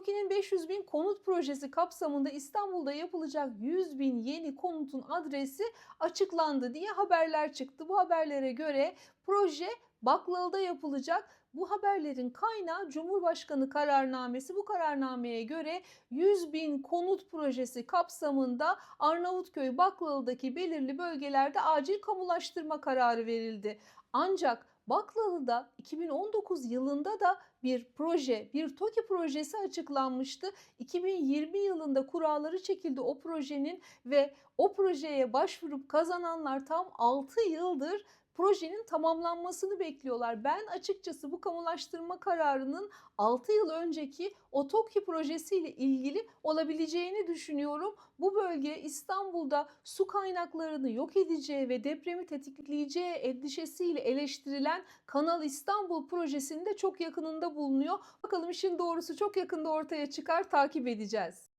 TOKİ'nin 500 bin konut projesi kapsamında İstanbul'da yapılacak 100 bin yeni konutun adresi açıklandı diye haberler çıktı. Bu haberlere göre proje Baklalı'da yapılacak. Bu haberlerin kaynağı Cumhurbaşkanı kararnamesi. Bu kararnameye göre 100 bin konut projesi kapsamında Arnavutköy Baklalı'daki belirli bölgelerde acil kamulaştırma kararı verildi. Ancak Baklalı'da 2019 yılında da bir proje, bir TOKİ projesi açıklanmıştı. 2020 yılında kuralları çekildi o projenin ve o projeye başvurup kazananlar tam 6 yıldır projenin tamamlanmasını bekliyorlar. Ben açıkçası bu kamulaştırma kararının 6 yıl önceki o TOKİ projesiyle ilgili olabileceğini düşünüyorum. Bu bölge İstanbul'da su kaynaklarını yok edeceği ve depremi tetikleyeceği endişesiyle eleştirilen Kanal İstanbul projesinin de çok yakınında bulunuyor. Bakalım işin doğrusu çok yakında ortaya çıkar takip edeceğiz.